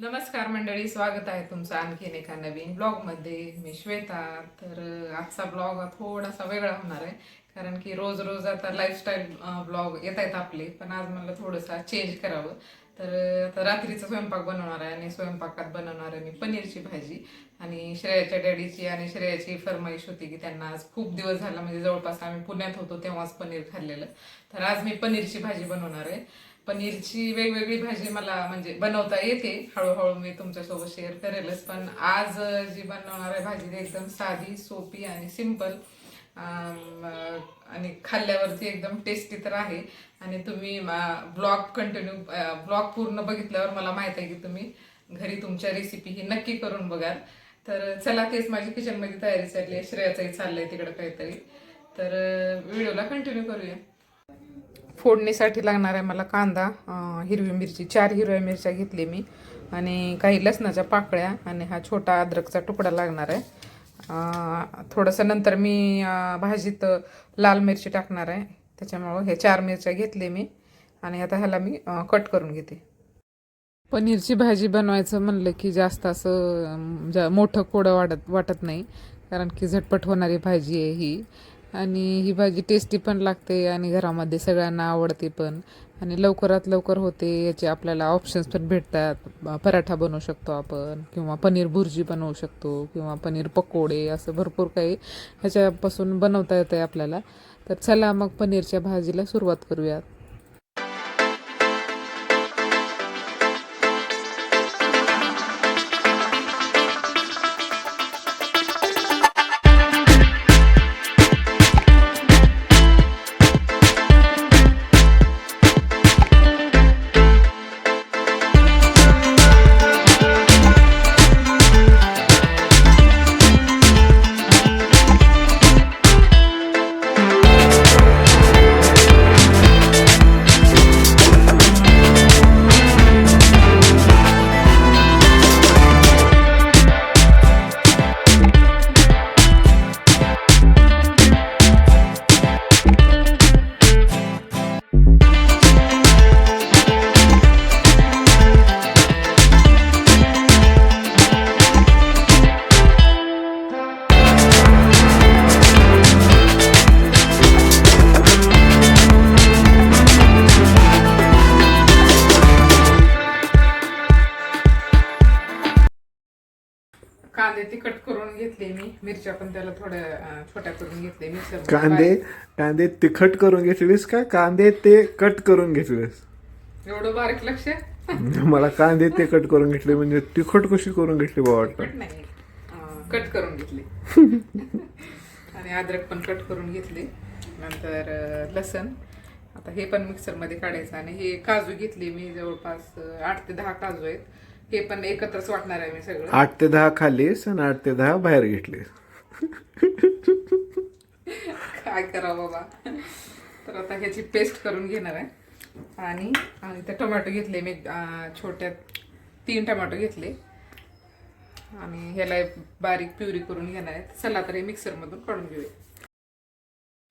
नमस्कार मंडळी स्वागत आहे तुमचं आणखीन एका नवीन ब्लॉगमध्ये. मी श्वेता. तर आजचा ब्लॉग थोडासा वेगळा होणार आहे. कारण की रोज रोज आता लाईफस्टाईल ब्लॉग येत आहेत आपले. पण आज मला थोडंसं चेंज करावं. तर आता रात्रीचा स्वयंपाक बनवणार आहे आणि स्वयंपाकात बनवणार आहे मी पनीरची भाजी आणि श्रेयाच्या डॅडीची आणि श्रेयाची फरमाईश होती की त्यांना आज खूप दिवस झाला. म्हणजे जवळपास आम्ही पुण्यात होतो तेव्हाच पनीर खाल्लेलं. तर आज मी पनीरची भाजी बनवणार आहे. पनीरची वेगवेगळी भाजी मला म्हणजे बनवता येते. हळूहळू मी तुमच्यासोबत शेअर करेलच. पण आज जी बनवणार आहे भाजी एकदम साधी सोपी आणि सिंपल आणि खाल्ल्यावरती एकदम टेस्टी तर आहे. आणि तुम्ही ब्लॉग कंटिन्यू ब्लॉग पूर्ण बघितल्यावर मला माहीत आहे की तुम्ही घरी तुमच्या रेसिपी ही नक्की करून बघाल. तर चला तेच माझी किचनमध्ये तयारी चालली आहे. श्रेयाचंही चाललंय तिकडं काहीतरी. तर व्हिडिओला कंटिन्यू करूया. फोडणीसाठी लागणार आहे मला कांदा हिरवी मिरची चार हिरव्या मिरच्या घेतली मी आणि काही लसणाच्या पाकळ्या आणि हा छोटा अद्रकचा तुकडा लागणार आहे. थोडंसं नंतर मी भाजीत लाल मिरची टाकणार आहे. त्याच्यामुळं हे चार मिरच्या घेतले मी आणि आता ह्याला मी कट करून घेते. पनीरची भाजी बनवायचं म्हणलं की जास्त असं जा मोठं कोडं वाटत वाटत नाही. कारण की झटपट होणारी भाजी आहे ही. आणि ही भाजी टेस्टी पण लागते आणि घरामध्ये सगळ्यांना आवडते पण. आणि लवकरात लवकर होते याचे आपल्याला ऑप्शन्स पण भेटतात. पराठा बनवू शकतो आपण किंवा पनीर भुर्जी बनवू शकतो किंवा पनीर पकोडे असं भरपूर काही ह्याच्यापासून बनवता येतं आहे आपल्याला. तर चला मग पनीरच्या भाजीला सुरुवात करूयात. कांदे तिखट करून घेतले मी. मिरच्या पण त्याला थोड्या छोट्या करून घेतले मिक्सर कांदे कांदे तिखट करून घेतलीस का? कांदे ते कट करून घेतलेस? एवढं बारीक लक्ष? मला कांदे ते कट करून घेतले म्हणजे तिखट कशी करून घेतली बा वाटतं? कट नाही. कट करून घेतले. आणि अद्रक पण कट करून घेतले. नंतर लसण. आता हे पण मिक्सरमध्ये काढायचं आणि हे काजू घेतले मी जवळपास आठ ते दहा काजू आहेत. हे पण एकत्रच वाटणार आहे मी सगळं. आठ ते दहा खाल्लीस आणि आठ ते दहा बाहेर घेतलीस. काय करावं बाबा. तर आता ह्याची पेस्ट करून घेणार आहे. आणि आणि ते टोमॅटो घेतले मी छोट्या तीन टोमॅटो घेतले. आणि ह्याला बारीक प्युरी करून घेणार आहे. चला तर हे मिक्सरमधून काढून घेऊया.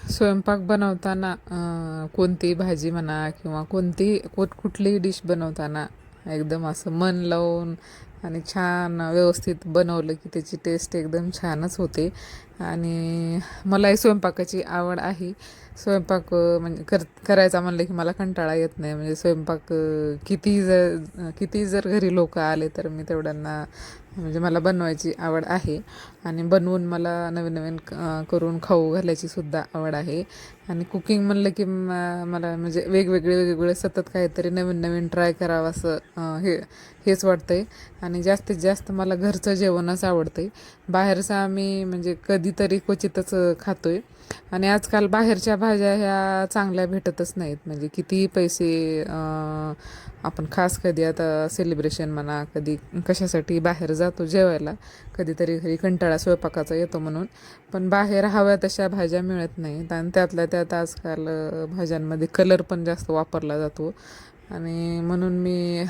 स्वयंपाक बनवताना अं, कोणतीही भाजी म्हणा किंवा कोणतीही कोट कुठलीही डिश बनवताना एकदम असं मन लावून आणि छान व्यवस्थित बनवलं की त्याची टेस्ट एकदम छानच होते. आणि मलाही स्वयंपाकाची आवड आहे. स्वयंपाक म्हणजे कर करायचा म्हणलं की मला कंटाळा येत नाही. म्हणजे स्वयंपाक किती कितीही जर कितीही जर घरी लोक आले तर मी तेवढ्यांना म्हणजे मला बनवायची आवड आहे. आणि बनवून मला नवीन नवीन करून खाऊ घालायची सुद्धा आवड आहे. आणि कुकिंग म्हणलं की मला म्हणजे वेगवेगळे वेगवेगळे सतत काहीतरी नवीन नवीन ट्राय करावं असं हे हेच वाटतं आहे आणि जास्तीत जास्त मला घरचं जेवणच आवडतं आहे बाहेरचं आम्ही म्हणजे कधीतरी क्वचितच खातो आहे आणि आजकाल बाहेरच्या भाज्या ह्या चांगल्या भेटतच नाहीत. म्हणजे कितीही पैसे आपण खास कधी आता सेलिब्रेशन म्हणा कधी कशासाठी बाहेर जातो जेवायला कधीतरी घरी कंटाळा स्वयंपाकाचा येतो म्हणून. पण बाहेर हव्या तशा भाज्या मिळत नाहीत. आणि त्यातल्या त्यात आजकाल भाज्यांमध्ये कलर पण जास्त वापरला जातो. आणि म्हणून मी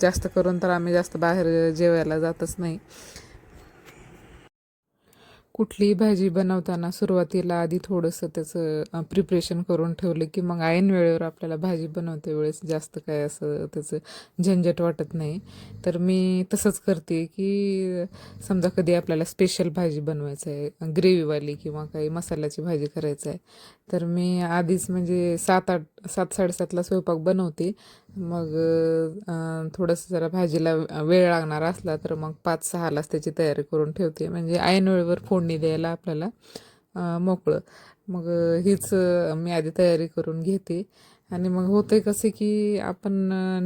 जास्त करून तर आम्ही जास्त बाहेर जेवायला जातच नाही. कुठलीही भाजी बनवताना सुरुवातीला आधी थोडंसं त्याचं प्रिपरेशन करून ठेवलं की मग ऐन वेळेवर आपल्याला भाजी बनवते वेळेस जास्त काय असं त्याचं झंझट वाटत नाही. तर मी तसंच करते की समजा कधी आपल्याला स्पेशल भाजी बनवायचं आहे ग्रेव्हीवाली किंवा काही मसाल्याची भाजी करायचं आहे तर मी आधीच म्हणजे सात आठ सात साडेसातला स्वयंपाक बनवते. मग थोडंसं जरा भाजीला वेळ लागणार असला तर मग पाच सहालाच त्याची तयारी करून ठेवते. म्हणजे ऐनवेळेवर फोडणी द्यायला आपल्याला मोकळं. मग हीच मी आधी तयारी करून घेते. आणि मग होते कसे की आपण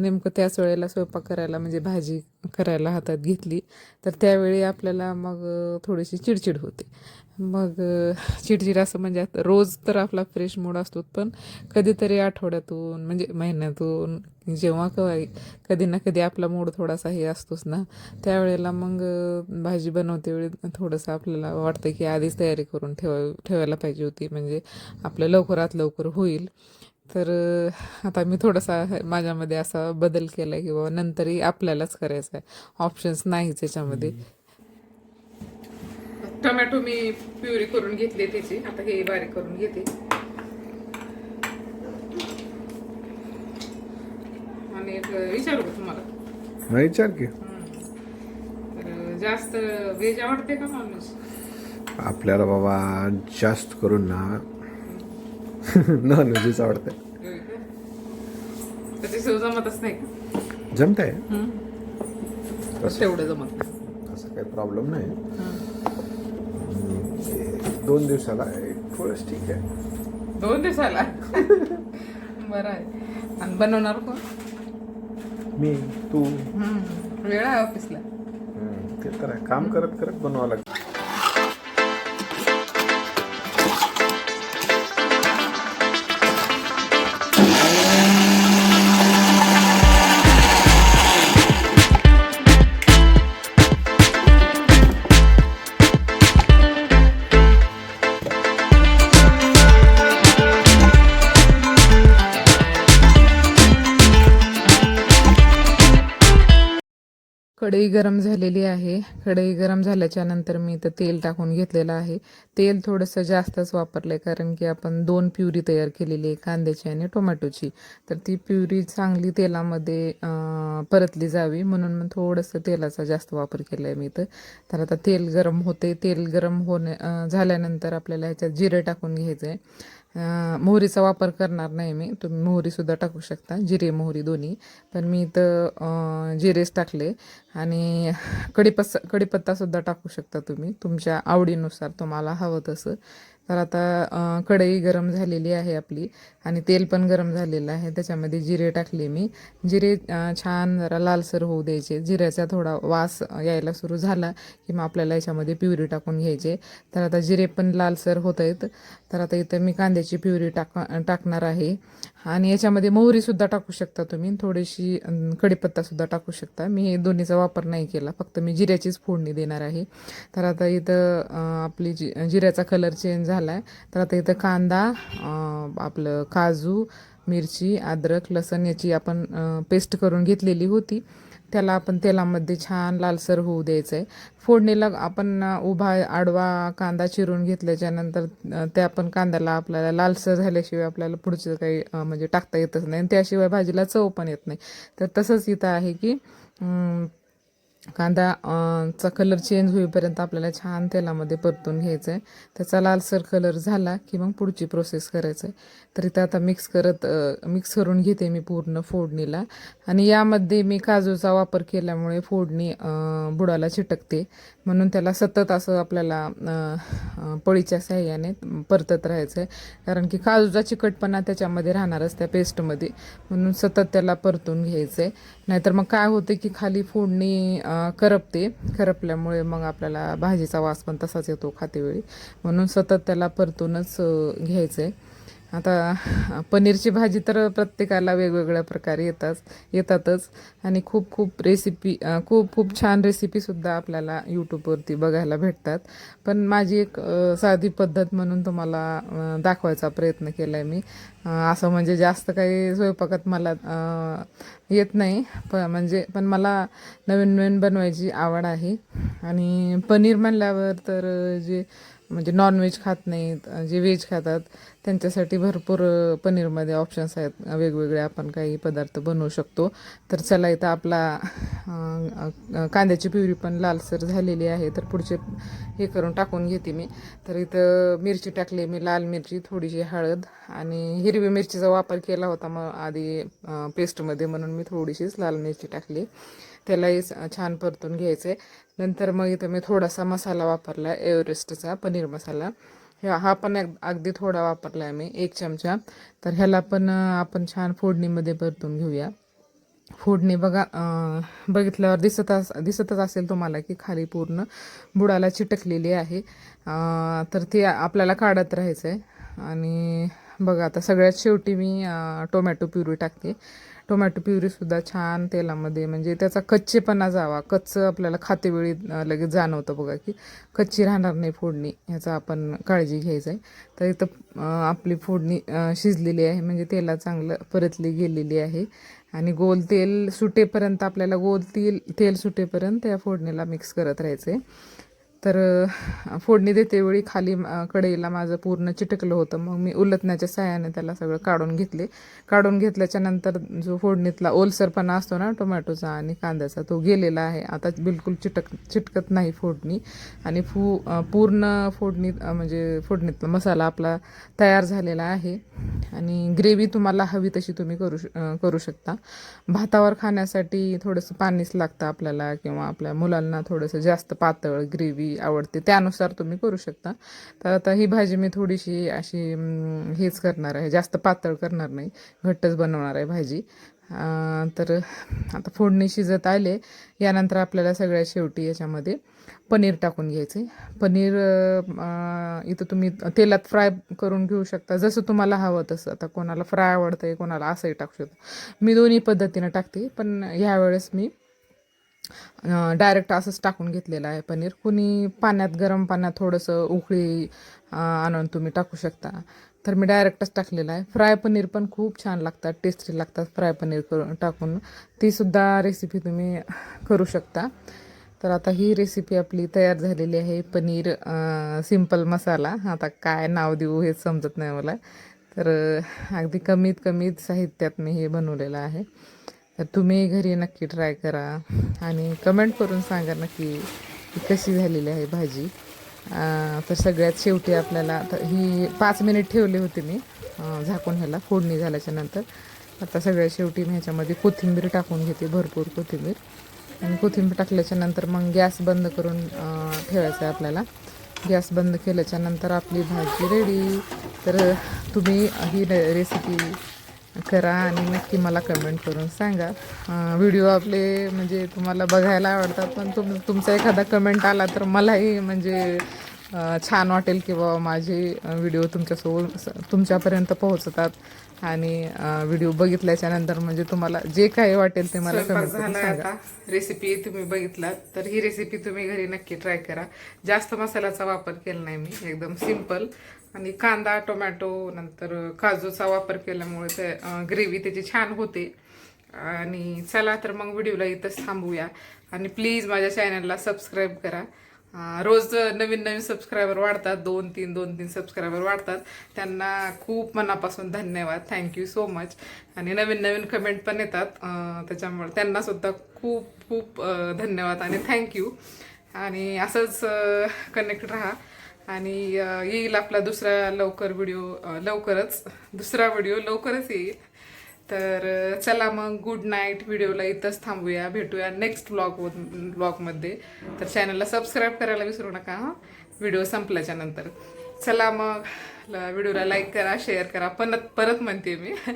नेमकं त्याच वेळेला स्वयंपाक करायला म्हणजे भाजी करायला हातात घेतली तर त्यावेळी आपल्याला मग थोडीशी चिडचिड होते. मग चिडचिड असं म्हणजे आता रोज तर आपला फ्रेश मूड असतो पण कधीतरी आठवड्यातून म्हणजे महिन्यातून जेव्हा केव्हा कधी ना कधी आपला मूड थोडासा हे असतोच ना. त्यावेळेला मग भाजी बनवते वेळी थोडंसं आपल्याला वाटतं की आधीच तयारी करून ठेवा ठेवायला पाहिजे होती म्हणजे आपलं लवकरात लवकर होईल. तर आता मी थोडासा माझ्यामध्ये असा बदल केला आहे की बाबा नंतरही आपल्यालाच करायचं आहे ऑप्शन्स नाहीच याच्यामध्ये. टोमॅटो मी प्युरी करून घेतली त्याची आता हे बारीक करून घेते. आणि एक विचारू का तुम्हाला? नाही विचार की. तर जास्त व्हेज आवडते का नॉनव्हेज आपल्याला बाबा जास्त करून ना नॉन व्हेजच आवडते त्याची सव जमतच नाही का? जमत आहे तेवढं जमत नाही. असं काही प्रॉब्लेम नाही. हं. दोन दिवसाला. एक थोडंच ठीक आहे. दोन दिवसाला? बरं आहे. आणि बनवणार कोण? मी तू. वेळ आहे ऑफिसला. हम्म, ते तर आहे. काम करत करत बनवावं लागतं. कढई गरम झालेली आहे. कढई गरम झाल्याच्यानंतर मी इथं तेल टाकून घेतलेलं आहे. तेल थोडंसं जास्तच वापरलं आहे कारण की आपण दोन प्युरी तयार केलेली आहे कांद्याची आणि टोमॅटोची. तर ती प्युरी चांगली तेलामध्ये परतली जावी म्हणून मग थोडंसं तेलाचा जास्त वापर केला आहे मी इथं. तर आता तेल गरम होते तेल गरम होणे झाल्यानंतर आपल्याला ह्याच्यात जिरे टाकून घ्यायचं आहे मोहरीचा वापर करणार नाही मी. तुम्ही मोहरीसुद्धा टाकू शकता जिरे मोहरी दोन्ही. पण मी इथं जिरेच टाकले. आणि कडीपस कढीपत्तासुद्धा टाकू शकता तुम्ही. तुमच्या आवडीनुसार तुम्हाला हवं तसं. तर आता कढई गरम झालेली आहे आपली. आणि तेल पण गरम झालेलं आहे. त्याच्यामध्ये जिरे टाकले मी. जिरे छान जरा लालसर होऊ द्यायचे. जिऱ्याचा थोडा वास यायला सुरू झाला की मग आपल्याला याच्यामध्ये प्युरी टाकून घ्यायचे. तर आता जिरे पण लालसर होत आहेत तर आता इथं मी कांद्याची प्युरी टाक टाकणार आहे. आणि याच्यामध्ये मोहरीसुद्धा टाकू शकता तुम्ही. थोडीशी कडीपत्तासुद्धा कढीपत्तासुद्धा टाकू शकता. मी हे दोन्हीचा वापर नाही केला. फक्त मी जिऱ्याचीच फोडणी देणार आहे. तर आता इथं आपली जि जिऱ्याचा कलर चेंज झाला आहे तर आता इथं कांदा आपलं काजू मिरची अद्रक लसण याची आपण पेस्ट करून घेतलेली होती. त्याला आपण तेलामध्ये छान लालसर होऊ द्यायचं आहे फोडणीला आपण उभा आडवा कांदा चिरून घेतल्याच्या नंतर त्या पण कांद्याला आपल्याला लालसर झाल्याशिवाय आपल्याला पुढचं काही म्हणजे टाकता येतच नाही. आणि त्याशिवाय भाजीला चव पण येत नाही. तर तसंच इथं आहे की कांदा चा कलर चेंज होईपर्यंत आपल्याला छान तेलामध्ये परतून घ्यायचं आहे त्याचा लालसर कलर झाला की मग पुढची प्रोसेस करायचं आहे तर इथं आता मिक्स करत मिक्स करून घेते मी पूर्ण फोडणीला. आणि यामध्ये मी काजूचा वापर केल्यामुळे फोडणी बुडाला चिटकते. म्हणून त्याला सतत असं आपल्याला पळीच्या साह्याने परतत राहायचं आहे कारण की काजूचा चिकटपणा त्याच्यामध्ये राहणारच त्या पेस्टमध्ये म्हणून सतत त्याला परतून घ्यायचं आहे नाहीतर मग काय होते की खाली फोडणी करपते. करपल्यामुळे मग आपल्याला भाजीचा वास पण तसाच येतो खातेवेळी. म्हणून सतत त्याला परतूनच घ्यायचं आहे आता पनीरची भाजी तर प्रत्येकाला वेगवेगळ्या प्रकारे येतात येतातच. आणि खूप खूप रेसिपी खूप खूप छान रेसिपीसुद्धा आपल्याला यूट्यूबवरती बघायला भेटतात. पण माझी एक साधी पद्धत म्हणून तुम्हाला दाखवायचा प्रयत्न केला आहे मी असं म्हणजे जास्त काही स्वयंपाकात मला येत नाही. प म्हणजे पण मला नवीन नवीन बनवायची आवड आहे. आणि पनीर म्हणल्यावर तर जे म्हणजे नॉनव्हेज खात नाहीत जे व्हेज खातात त्यांच्यासाठी भरपूर पनीरमध्ये ऑप्शन्स आहेत. वेगवेगळे आपण काही पदार्थ बनवू शकतो. तर चला इथं आपला कांद्याची प्युरी पण लालसर झालेली आहे. तर पुढचे हे करून टाकून घेते मी. तर इथं मिरची टाकली मी लाल मिरची थोडीशी हळद आणि हिरवी मिरचीचा वापर केला होता मग आधी पेस्टमध्ये म्हणून मी थोडीशीच लाल मिरची टाकली. त्यालाही छान परतून घ्यायचं आहे नंतर मग इथं मी थोडासा मसाला वापरला एव्हरेस्टचा पनीर मसाला. ह्या हा पण अग- अगदी थोडा वापरला आहे मी एक चमचा. तर ह्याला पण आपण छान फोडणीमध्ये परतून घेऊया. फोडणी बघा बघितल्यावर दिसत अस दिसतच असेल तुम्हाला की खाली पूर्ण बुडाला चिटकलेली आहे. तर ती आपल्याला काढत राहायचं आहे आणि बघा आता सगळ्यात शेवटी मी टोमॅटो प्युरी टाकते. टोमॅटो प्युरीसुद्धा छान तेलामध्ये म्हणजे त्याचा कच्चेपणा जावा. कच्चं आपल्याला खातेवेळी लगेच जाणवतं बघा की कच्ची राहणार नाही फोडणी ह्याचा आपण काळजी घ्यायचं आहे तर इथं आपली फोडणी शिजलेली आहे म्हणजे तेला चांगलं परतली गेलेली आहे. आणि गोल तेल सुटेपर्यंत आपल्याला गोल तेल तेल सुटेपर्यंत त्या फोडणीला मिक्स करत राहायचं आहे तर फोडणी देतेवेळी खाली अ, कढईला माझं पूर्ण चिटकलं होतं. मग मी उलटण्याच्या सहाय्याने त्याला सगळं काढून घेतले. काढून घेतल्याच्या नंतर जो फोडणीतला ओलसरपणा असतो ना टोमॅटोचा आणि कांद्याचा तो गेलेला आहे. आता बिलकुल चिटक चिटकत नाही फोडणी. आणि फू पूर्ण फोडणी म्हणजे फोडणीतला मसाला आपला तयार झालेला आहे. आणि ग्रेव्ही तुम्हाला हवी तशी तुम्ही करू श करू शकता. भातावर खाण्यासाठी थोडंसं पाणीच लागतं आपल्याला किंवा आपल्या मुलांना थोडंसं जास्त पातळ ग्रेव्ही आवडते त्यानुसार तुम्ही करू शकता. तर आता ही भाजी मी थोडीशी अशी हेच करणार आहे जास्त पातळ करणार नाही घट्टच बनवणार आहे भाजी. तर आता फोडणी शिजत आले यानंतर आपल्याला सगळ्यात शेवटी याच्यामध्ये पनीर टाकून घ्यायचे. पनीर इथं तुम्ही तेलात फ्राय करून घेऊ शकता जसं तुम्हाला हवं तसं. आता कोणाला फ्राय आवडतं आहे कोणाला असंही टाकू शकतो. मी दोन्ही पद्धतीनं टाकते पण ह्यावेळेस मी डायरेक्ट असंच टाकून घेतलेलं आहे पनीर. कुणी पाण्यात गरम पाण्यात थोडंसं उकळी आणून तुम्ही टाकू शकता. तर मी डायरेक्टच टाकलेलं आहे. फ्राय पनीर पण खूप छान लागतात टेस्टी लागतात फ्राय पनीर करून टाकून. तीसुद्धा रेसिपी तुम्ही करू शकता. तर आता ही रेसिपी आपली तयार झालेली आहे पनीर सिंपल मसाला. आता काय नाव देऊ हेच समजत नाही मला. तर अगदी कमीत कमीत साहित्यात मी हे बनवलेलं आहे. तर तुम्ही घरी नक्की ट्राय करा. आणि कमेंट करून सांगा नक्की की कशी झालेली आहे भाजी. तर सगळ्यात शेवटी आपल्याला तर ही पाच मिनिट ठेवली होती मी झाकून ह्याला फोडणी झाल्याच्यानंतर. आता सगळ्यात शेवटी मी ह्याच्यामध्ये कोथिंबीर टाकून घेते भरपूर कोथिंबीर. आणि कोथिंबीर टाकल्याच्या नंतर मग गॅस बंद करून ठेवायचं आहे आपल्याला. गॅस बंद केल्याच्यानंतर आपली भाजी रेडी तर तुम्ही ही रेसिपी करा आणि नक्की मला कमेंट करून सांगा. व्हिडिओ आपले म्हणजे तुम्हाला बघायला आवडतात पण तुम तुमचा एखादा कमेंट आला तर मलाही म्हणजे छान वाटेल की बाबा माझे व्हिडिओ तुमच्यासोबत तुमच्यापर्यंत पोहोचतात. आणि व्हिडिओ बघितल्याच्या नंतर म्हणजे तुम्हाला जे काही वाटेल ते मला कमेंट करून सांगा. रेसिपी तुम्ही बघितलात तर ही रेसिपी तुम्ही घरी नक्की ट्राय करा. जास्त मसाल्याचा वापर केला नाही मी एकदम सिंपल आणि कांदा टोमॅटो नंतर काजूचा वापर केल्यामुळे ते ग्रेव्ही त्याची छान होते. आणि चला तर मग व्हिडिओला इथंच थांबूया. आणि प्लीज माझ्या चॅनलला सबस्क्राईब करा. रोज नवीन नवीन सबस्क्रायबर वाढतात. दोन तीन दोन तीन सबस्क्रायबर वाढतात. त्यांना खूप मनापासून धन्यवाद. थँक्यू सो मच आणि नवीन नवीन कमेंट पण येतात. त्याच्यामुळे त्यांनासुद्धा खूप खूप धन्यवाद आणि थँक्यू आणि असंच कनेक्ट राहा. आणि येईल आपला दुसरा लवकर व्हिडिओ लवकरच. दुसरा व्हिडिओ लवकरच येईल. तर चला मग गुड नाईट व्हिडिओला इथंच थांबूया. भेटूया नेक्स्ट ब्लॉग ब्लॉगमध्ये. तर चॅनलला सबस्क्राईब करायला विसरू नका हां. व्हिडिओ संपल्याच्या नंतर. चला मग. आपला व्हिडिओला लाईक करा शेअर करा. परत परत म्हणते मी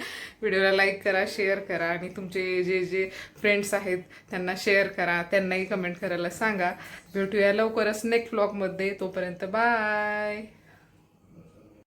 व्हिडिओला लाईक करा शेअर करा आणि तुमचे जे जे फ्रेंड्स आहेत त्यांना शेअर करा त्यांनाही कमेंट करायला सांगा. भेटूया लवकरच नेक्स्ट ब्लॉगमध्ये तोपर्यंत बाय